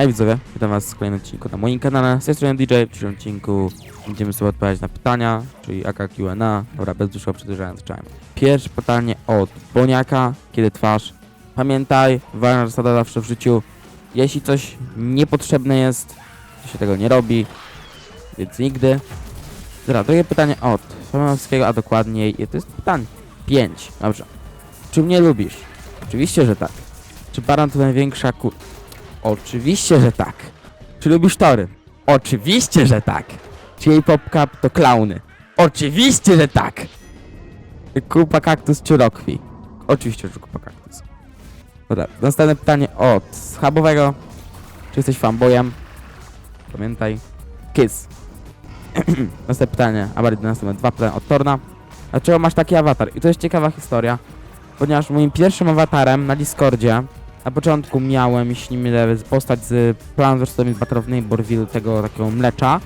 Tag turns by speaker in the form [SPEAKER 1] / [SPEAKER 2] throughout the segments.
[SPEAKER 1] Hej widzowie, witam was w kolejnym odcinku na moim kanale. Z tej strony DJ. W dzisiejszym odcinku będziemy sobie odpowiadać na pytania, czyli aka Q&A. Dobra, bez dłuższego przedłużając czym. Pierwsze pytanie od Boniaka. Kiedy twarz? Pamiętaj, ważna zasada zawsze w życiu. Jeśli coś niepotrzebne jest, to się tego nie robi, więc nigdy. Dobra, drugie pytanie od Famanowskiego, a dokładniej, to jest pytanie 5. Dobrze. Czy mnie lubisz? Oczywiście, że tak. Czy Baran to największa ku... Oczywiście, że tak. Czy lubisz tory? Oczywiście, że tak. Czy jej popcap to klauny? Oczywiście, że tak. Kupa kaktus czy rokwi? Oczywiście, że kupa kaktus. Dobra, następne pytanie od schabowego. Czy jesteś fanboyem? Pamiętaj. Kiss. następne pytanie, a bardziej następne dwa pytania od Torna. Dlaczego masz taki awatar? I to jest ciekawa historia, ponieważ moim pierwszym awatarem na Discordzie na początku miałem, jeśli nie mylę, postać z Plants vs. Battle of Neighborville, tego takiego mlecza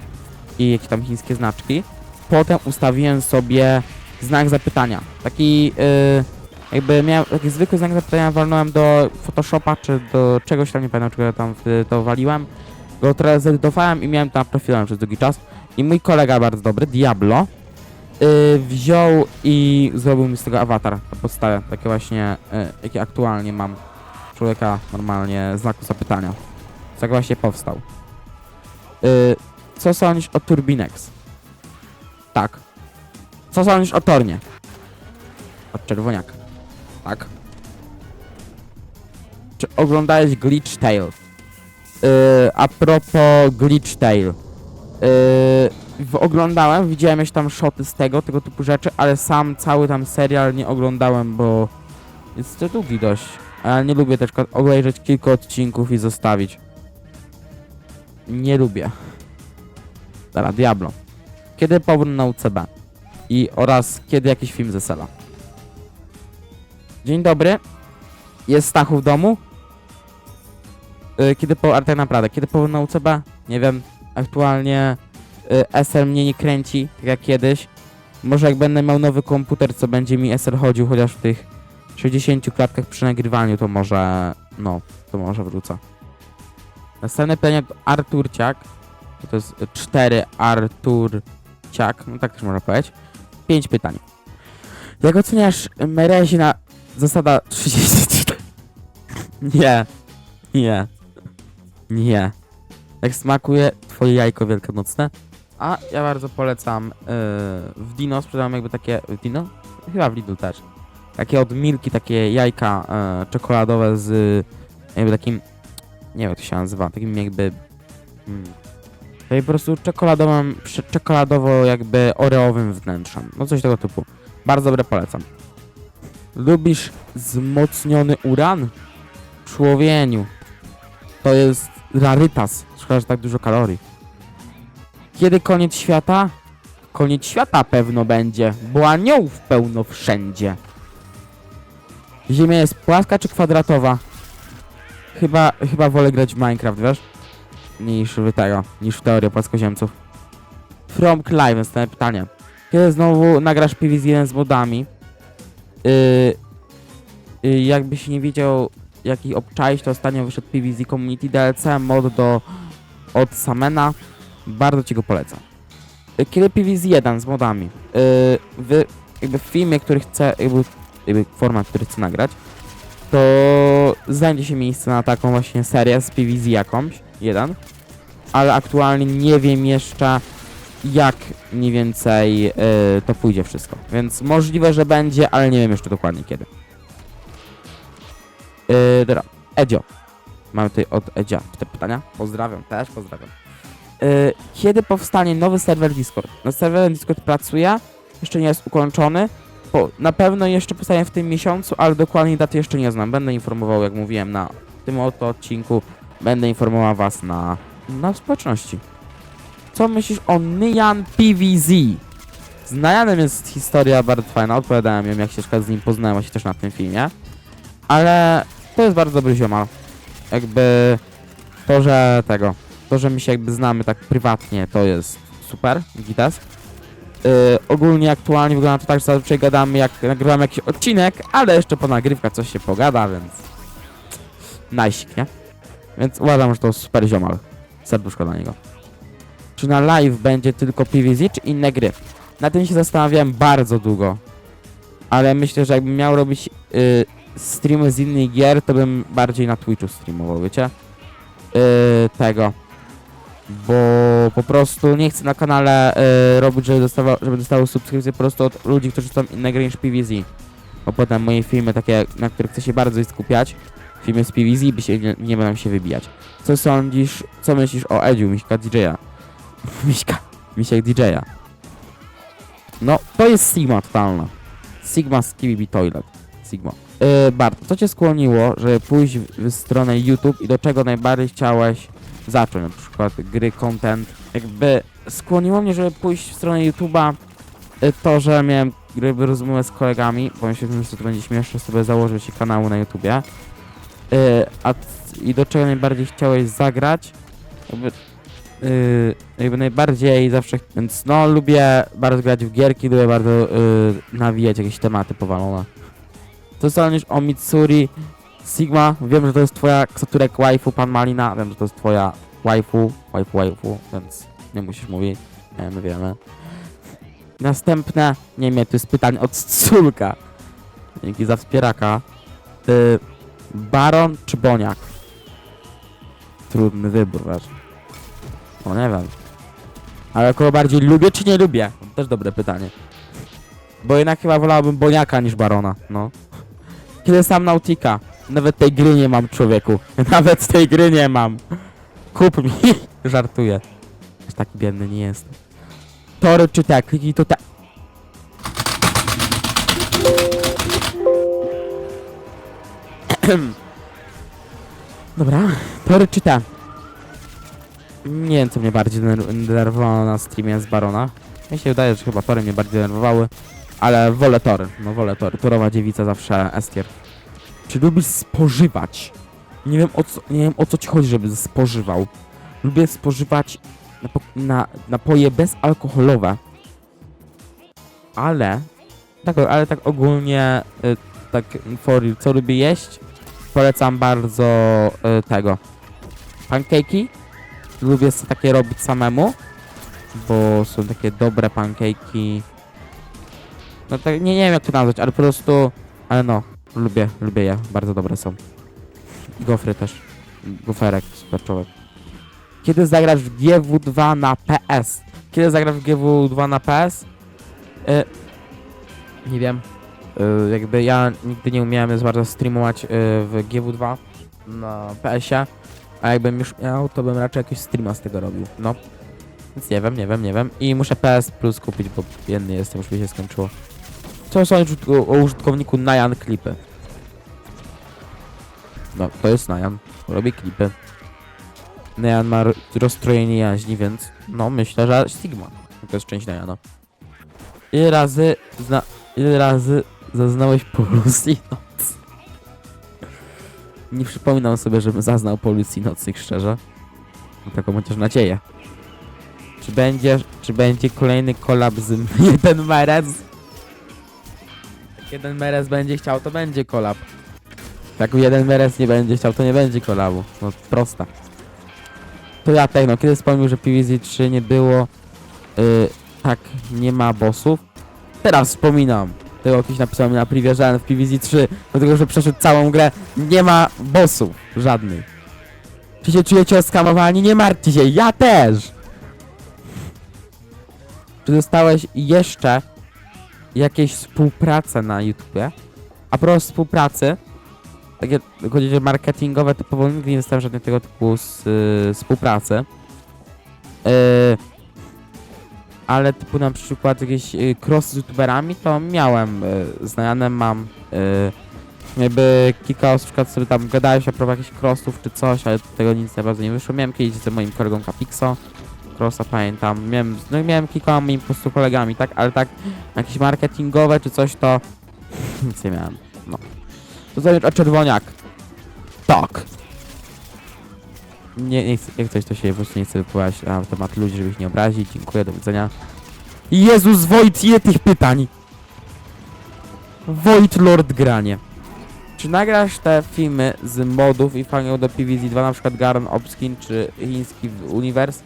[SPEAKER 1] i jakieś tam chińskie znaczki. Potem ustawiłem sobie znak zapytania. Taki, yy, jakby miałem taki zwykły znak zapytania, walnąłem do Photoshopa czy do czegoś tam, nie pamiętam czego tam to waliłem. Go teraz zedytowałem i miałem tam profilem przez długi czas. I mój kolega bardzo dobry, Diablo, yy, wziął i zrobił mi z tego awatar na podstawie, takie właśnie, yy, jakie aktualnie mam człowieka normalnie znaku zapytania. Tak właśnie powstał. Yy, co sądzisz o Turbinex? Tak. Co sądzisz o Tornie? Od czerwoniaka. Tak. Czy oglądałeś Glitch Tale? Yy, a propos Glitch Tale. Yy, oglądałem, widziałem jakieś tam shoty z tego, tego typu rzeczy, ale sam cały tam serial nie oglądałem, bo jest to długi dość. A ja nie lubię też obejrzeć kilka odcinków i zostawić. Nie lubię. Dobra, Diablo. Kiedy powrót na UCB? I oraz kiedy jakiś film ze Sela? Dzień dobry. Jest Stachu w domu? Yy, kiedy po... Ale tak naprawdę, kiedy powrót na UCB? Nie wiem. Aktualnie yy, SL mnie nie kręci, tak jak kiedyś. Może jak będę miał nowy komputer, co będzie mi SL chodził, chociaż w tych 60 klatkach przy nagrywaniu, to może, no, to może wrócę. Następne pytanie Arturciak. To jest 4 Arturciak, no tak też można powiedzieć. 5 pytań. Jak oceniasz Merezi na zasada 33? nie, nie, nie. Jak smakuje twoje jajko wielkanocne? A ja bardzo polecam yy, w Dino, sprzedam jakby takie, w Dino? Chyba w Lidl też takie od Milki, takie jajka e, czekoladowe z jakby takim, nie wiem jak to się nazywa, takim jakby mm, po prostu czekoladowym, czekoladowo jakby oreowym wnętrzem, no coś tego typu. Bardzo dobre polecam. Lubisz wzmocniony uran? Człowieniu. To jest rarytas. Szkoda, że tak dużo kalorii. Kiedy koniec świata? Koniec świata pewno będzie, bo aniołów pełno wszędzie. Ziemia jest płaska czy kwadratowa? Chyba, chyba wolę grać w Minecraft, wiesz? Niż w tego, niż w teorię płaskoziemców. From Clive, następne pytanie. Kiedy znowu nagrasz PvZ1 z modami? Yy, yy, jakbyś nie wiedział, jaki obczaić, to ostatnio wyszedł PvZ Community DLC, mod do od Samena. Bardzo ci go polecam. Yy, Kiedy PvZ1 z modami? Yy, w, jakby w filmie, który chcę, jakby jakby format, który chcę nagrać, to znajdzie się miejsce na taką właśnie serię z PVZ jakąś, jeden, ale aktualnie nie wiem jeszcze jak mniej więcej y, to pójdzie wszystko, więc możliwe, że będzie, ale nie wiem jeszcze dokładnie kiedy. Yy, dobra, Edzio. Mamy tutaj od Edzia te pytania. Pozdrawiam, też pozdrawiam. Yy, kiedy powstanie nowy serwer Discord? No serwer Discord pracuje, jeszcze nie jest ukończony, po, na pewno jeszcze powstanie w tym miesiącu, ale dokładnie daty jeszcze nie znam. Będę informował, jak mówiłem, na tym oto odcinku. Będę informował was na, na społeczności. Co myślisz o Nyan PVZ? Z Nyanem jest historia bardzo fajna, opowiadałem ją, jak się z nim poznałem właśnie też na tym filmie. Ale to jest bardzo dobry ziomal. Jakby to, że tego, to, że my się jakby znamy tak prywatnie, to jest super, gites. Yy, ogólnie aktualnie wygląda to tak, że zazwyczaj gadamy jak nagrywamy jakiś odcinek, ale jeszcze po nagrywkach coś się pogada, więc najsik, nie? Więc uważam, że to super ziomal. Serduszko dla niego. Czy na live będzie tylko PvZ, czy inne gry? Na tym się zastanawiałem bardzo długo. Ale myślę, że jakbym miał robić y, streamy z innych gier, to bym bardziej na Twitchu streamował, wiecie? Y, tego. Bo po prostu nie chcę na kanale y, robić, żeby dostawał, żeby dostało subskrypcję po prostu od ludzi, którzy są inne gry niż PvZ. Bo potem moje filmy takie, na których chcę się bardzo skupiać, filmy z PvZ by się nie, nie będą się wybijać. Co sądzisz, co myślisz o Edziu, Miśka DJ-a? Miśka, Misiek DJ-a. No, to jest Sigma totalna. Sigma z Toilet. Sigma. Yy, Bart, co cię skłoniło, żeby pójść w stronę YouTube i do czego najbardziej chciałeś zacząć? Na przykład gry, content. Jakby skłoniło mnie, żeby pójść w stronę YouTube'a y, to, że miałem gry rozmowę z kolegami, pomyślałem, że to będzie śmieszne sobie założyć kanału na YouTubie. Yy, a i do czego najbardziej chciałeś zagrać? Jakby, yy, jakby najbardziej zawsze, więc no lubię bardzo grać w gierki, lubię bardzo yy, nawijać jakieś tematy powalone. Co sądzisz o Mitsuri Sigma? Wiem, że to jest twoja Ksaturek waifu, pan Malina, wiem, że to jest twoja waifu, waifu, waifu, więc nie musisz mówić, nie, my wiemy. Następne, nie wiem, to jest pytanie od Culka. Dzięki za wspieraka. Yy, Baron czy Boniak? Trudny wybór, wiesz. No nie wiem. Ale kogo bardziej lubię czy nie lubię? To też dobre pytanie. Bo jednak chyba wolałbym Boniaka niż Barona, no. Kiedy sam Nautika? Nawet tej gry nie mam, człowieku. Nawet tej gry nie mam. Kup mi. Żartuję. Aż taki biedny nie jest. Tory czy te? Kliknij te. Dobra, tory czy te? Nie wiem, co mnie bardziej dener- denerwowało na streamie z Barona. Mi się wydaje, że chyba tory mnie bardziej denerwowały, ale wolę tory, no wolę tory. Torowa dziewica zawsze estier. Czy lubisz spożywać? Nie wiem o co, nie wiem o co ci chodzi, żeby spożywał. Lubię spożywać napo na, napoje bezalkoholowe. Ale, tak, ale tak ogólnie, y, tak for real, co lubię jeść? Polecam bardzo y, tego. Pancake'i. Lubię sobie takie robić samemu, bo są takie dobre pancake'i. No tak, nie, nie wiem jak to nazwać, ale po prostu, ale no, lubię, lubię je, bardzo dobre są. Gofry też, goferek, super człowiek. Kiedy zagrasz w GW2 na PS? Kiedy zagrasz w GW2 na PS? Y, nie wiem. Y, jakby ja nigdy nie umiałem za bardzo streamować y, w GW2 na PS-ie, a jakbym już miał, to bym raczej jakiś streama z tego robił. No. Więc nie wiem, nie wiem, nie wiem. I muszę PS Plus kupić, bo biedny jestem, już mi się skończyło. Co sądzisz o użytkowniku Najan Klipy? No, to jest Najan. Robi klipy. Najan ma ro- rozstrojenie jaźni, więc no myślę, że Sigma. To jest część Najana. Ile razy zna... Ile razy zaznałeś polucji noc? Nie przypominam sobie, żebym zaznał polucji nocnych, szczerze. Mam taką chociaż nadzieję. Czy będzie, czy będzie kolejny kolab z jeden Merez? Jak jeden Merez będzie chciał, to będzie kolab. Jak jeden Merez nie będzie chciał, to nie będzie kolabu. No prosta. To ja tak, no kiedy wspomniał, że PvZ 3 nie było, yy, tak, nie ma bossów. Teraz wspominam. Tego ktoś napisał mi na privie, że w PvZ 3, dlatego że przeszedł całą grę, nie ma bossów żadnych. Czy się czujecie oskamowani? Nie martwcie się, ja też! Czy dostałeś jeszcze jakieś współpracę na YouTubie? A propos współpracy, takie o marketingowe, to powoli nigdy nie dostałem żadnej tego typu z, y, współpracy. Y, ale typu na przykład jakieś y, cross z youtuberami, to miałem. Y, mam y, jakby kilka osób, przykład sobie tam gadałeś a propos jakichś crossów czy coś, ale tego nic naprawdę nie wyszło. Miałem kiedyś z moim kolegą Capixo, crossa pamiętam. Miałem, no miałem kilkoma moimi po prostu kolegami, tak, ale tak jakieś marketingowe czy coś to nic nie miałem. No. O czerwoniak. Tak. Nie, nie chcę, jak coś to się po prostu nie chcę wypowiadać na temat ludzi, żeby ich nie obrazić. Dziękuję, do widzenia. Jezus, Wojt, ile tych pytań! Wojt Lord Granie. Czy nagrasz te filmy z modów i fajnie do PVZ2, na przykład Garon Obskin czy chiński Universe?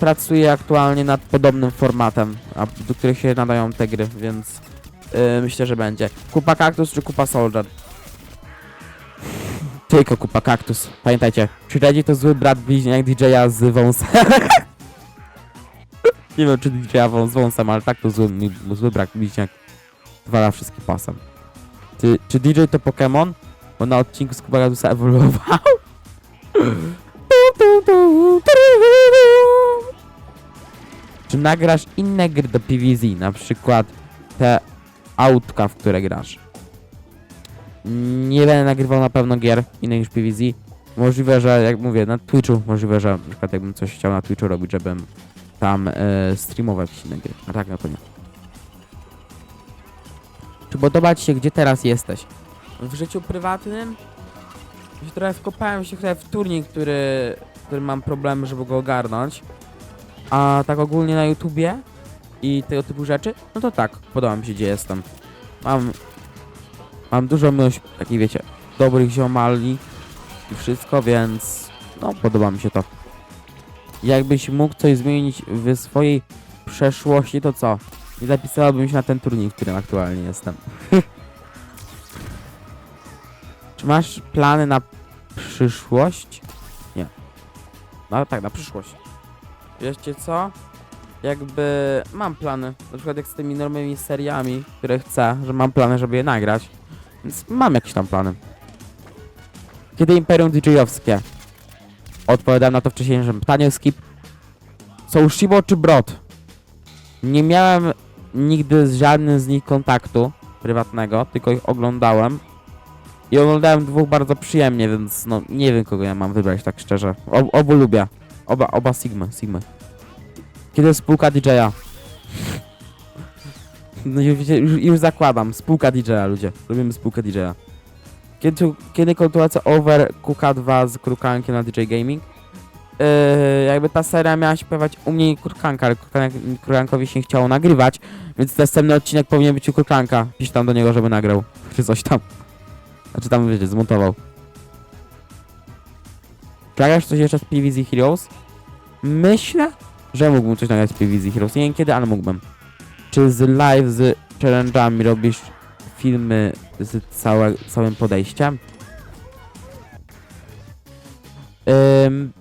[SPEAKER 1] Pracuję aktualnie nad podobnym formatem, a do których się nadają te gry, więc yy, myślę, że będzie. Kupa Kaktus czy Kupa Soldier? Tylko Kupa Kaktus. Pamiętajcie, Shreddy to zły brat bliźniak DJ-a z wąsem. Nie wiem, czy DJ-a wą- z wąsem, ale tak to zły, zły brat bliźniak. Wala wszystkich pasem. Ty, czy DJ to Pokémon? Bo na odcinku z Kupa Kaktusa ewoluował. Czy nagrasz inne gry do PvZ, na przykład te autka, w które grasz? Nie będę nagrywał na pewno gier innych niż PvZ. Możliwe, że jak mówię, na Twitchu, możliwe, że na przykład jakbym coś chciał na Twitchu robić, żebym tam e, streamował jakieś inne gry. A tak na nie. Czy podoba Ci się, gdzie teraz jesteś? W życiu prywatnym? Się trochę wkopałem się trochę w turniej, który, który mam problemy, żeby go ogarnąć. A tak ogólnie na YouTubie i tego typu rzeczy, no to tak, podoba mi się, gdzie jestem. Mam, mam dużo miłość, takich wiecie, dobrych ziomali i wszystko, więc no, podoba mi się to. Jakbyś mógł coś zmienić w swojej przeszłości, to co? Nie zapisałabym się na ten turniej, w którym aktualnie jestem. Czy masz plany na przyszłość? Nie. No tak, na przyszłość. Wiecie co? Jakby mam plany, na przykład jak z tymi nowymi seriami, które chcę, że mam plany, żeby je nagrać. Więc mam jakieś tam plany. Kiedy Imperium DJ-owskie? Odpowiadałem na to wcześniejszym pytanie, skip. Są Shibo czy Brod? Nie miałem nigdy z żadnym z nich kontaktu prywatnego, tylko ich oglądałem. I oglądałem dwóch bardzo przyjemnie, więc no nie wiem kogo ja mam wybrać tak szczerze. Ob obu lubię. Oba, oba Sigmy, Sigmy. Kiedy spółka DJ-a? No już, już, już zakładam, spółka DJ-a ludzie. Lubimy spółkę DJ-a. Kiedy, kiedy kontynuacja Over QK2 z Krukankiem na DJ Gaming? Yy, jakby ta seria miała się pojawiać u mnie i Kurkanka, ale Kurkanek, Kurkankowi się nie chciało nagrywać, więc następny odcinek powinien być u Kurkanka. Pisz tam do niego, żeby nagrał, czy coś tam. Znaczy tam, wiecie, zmontował. Czekasz coś jeszcze z PvZ Heroes? Myślę, że mógłbym coś nagrać z PvZ Heroes. Nie wiem kiedy, ale mógłbym. Czy z live z challenge'ami robisz filmy z całe, całym podejściem?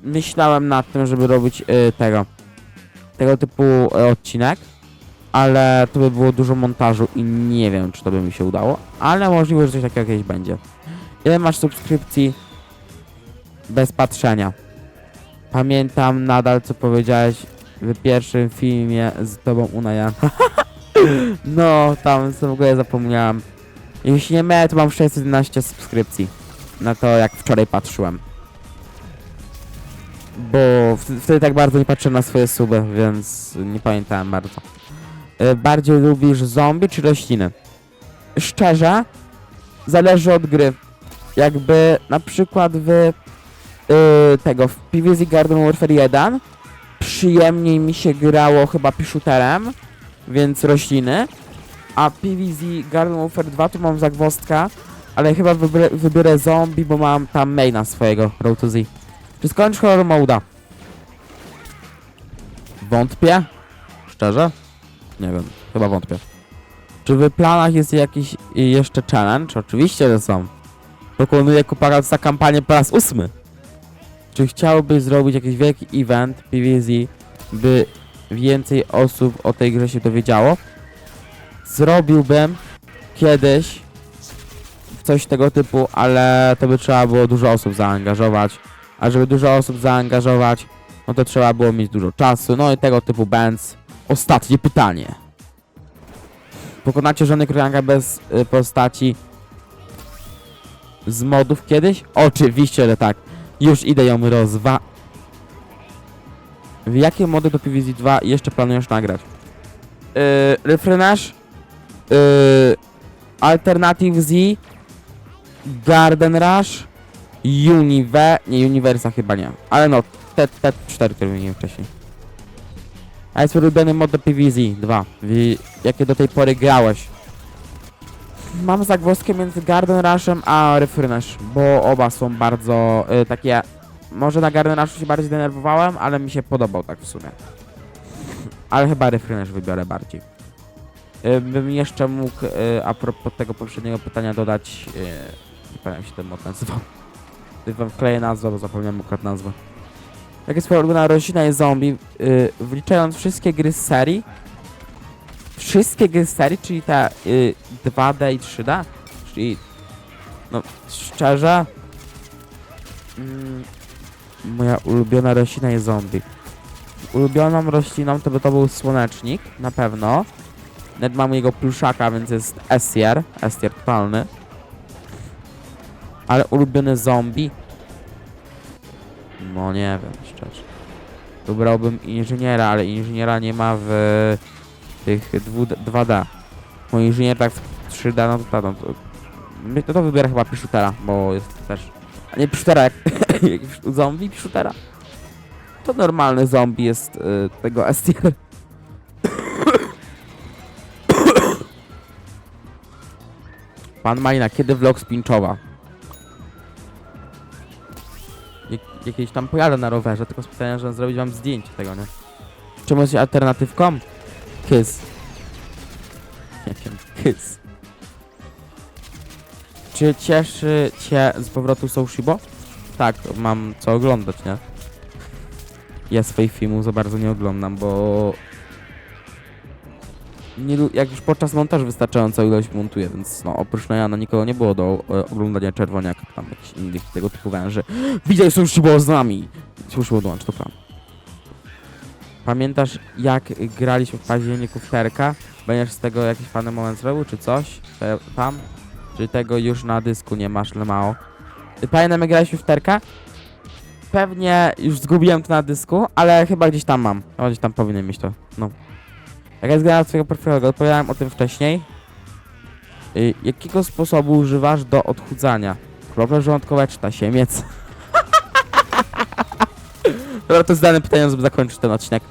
[SPEAKER 1] Myślałem nad tym, żeby robić y, tego tego typu y, odcinek, ale to by było dużo montażu i nie wiem, czy to by mi się udało, ale możliwe, że coś takiego kiedyś będzie. Ile masz subskrypcji bez patrzenia? Pamiętam nadal, co powiedziałeś w pierwszym filmie z tobą Unaja. no, tam w ogóle zapomniałem. Jeśli nie mylę, to mam 611 subskrypcji. Na to, jak wczoraj patrzyłem. Bo wtedy, tak bardzo nie patrzyłem na swoje suby, więc nie pamiętałem bardzo. E, Bardziej lubisz zombie czy rośliny? Szczerze, zależy od gry. Jakby na przykład w y, tego w PvZ Garden Warfare 1 przyjemniej mi się grało chyba shooterem, więc rośliny. A PvZ Garden Warfare 2 tu mam zagwozdka, ale chyba wybiorę, zombie, bo mam tam maina swojego, Road to Z. Czy skończysz horror moda? Wątpię. Szczerze? Nie wiem, chyba wątpię. Czy w planach jest jakiś jeszcze challenge? Oczywiście, że są. Proponuję kuparat za kampanię po raz ósmy. Czy chciałbyś zrobić jakiś wielki event PvZ, by więcej osób o tej grze się dowiedziało? Zrobiłbym kiedyś coś tego typu, ale to by trzeba było dużo osób zaangażować. A żeby dużo osób zaangażować, no to trzeba było mieć dużo czasu, no i tego typu bands. Ostatnie pytanie. Pokonacie żony Krojanka bez y, postaci z modów kiedyś? Oczywiście, że tak. Już idę ją rozwa... W jakie mody do PvZ 2 jeszcze planujesz nagrać? Yy, yy, Alternative Z, Garden Rush, Unive... Nie, Universa chyba nie. Ale no, te, te cztery, które wymieniłem wcześniej. A jest ulubiony mod do PvZ 2. W, jakie do tej pory grałeś? Mam zagwozdkę między Garden Rushem a Refresh, bo oba są bardzo y, takie... Może na Garden Rushu się bardziej denerwowałem, ale mi się podobał tak w sumie. Ale chyba Refresh wybiorę bardziej. Y, bym jeszcze mógł y, a propos tego poprzedniego pytania dodać... Y, nie pamiętam się ten mod nazywał. Wam wkleję nazwę, bo zapomniałem akurat nazwę. Jak jest twoja ulubiona rodzina i zombie, y, wliczając wszystkie gry z serii, wszystkie serii, czyli te y, 2D i 3D, czyli no szczerze mm, moja ulubiona roślina jest zombie. Ulubioną rośliną to by to był słonecznik, na pewno. Nawet mam jego pluszaka, więc jest Essier, Essier totalny. Ale ulubiony zombie? No nie wiem, szczerze. Wybrałbym inżyniera, ale inżyniera nie ma w tych 2D. Bo inżynier tak w 3D, no to, to, no to, my- to, to chyba Piszutera, bo jest też... A nie Piszutera, jak, jak zombie Piszutera. To normalny zombie jest y, tego Estier. Pan Malina, kiedy vlog z Pinczowa? Jak, jakieś tam pojadę na rowerze, tylko specjalnie, żeby zrobić wam zdjęcie tego, nie? Czemu jest alternatywką? Kiss. Nie wiem, kiss. Czy cieszy cię z powrotu Soushibo? Tak, mam co oglądać, nie? Ja swoich filmów za bardzo nie oglądam, bo... Nie, jak już podczas montażu wystarczającą ilość montuję, więc no oprócz Najana nikogo nie było do e, oglądania czerwoniaka, tam jakichś innych tego typu węży. Widziaj Soushibo z nami! Soushibo dołącz, to plan. Pamiętasz jak graliśmy w październiku w Terka? Będziesz z tego jakiś fajny moment zrobił, czy coś? Te, tam? Czy tego już na dysku nie masz, Lemao? Pamiętam jak graliśmy w Terka? Pewnie już zgubiłem to na dysku, ale chyba gdzieś tam mam. Chyba gdzieś tam powinien mieć to, no. Jak jest gra twojego profilu, odpowiadałem o tym wcześniej. Y, jakiego sposobu używasz do odchudzania? Krople żołądkowe czy tasiemiec? Dobra, to jest dane pytanie, żeby zakończyć ten odcinek.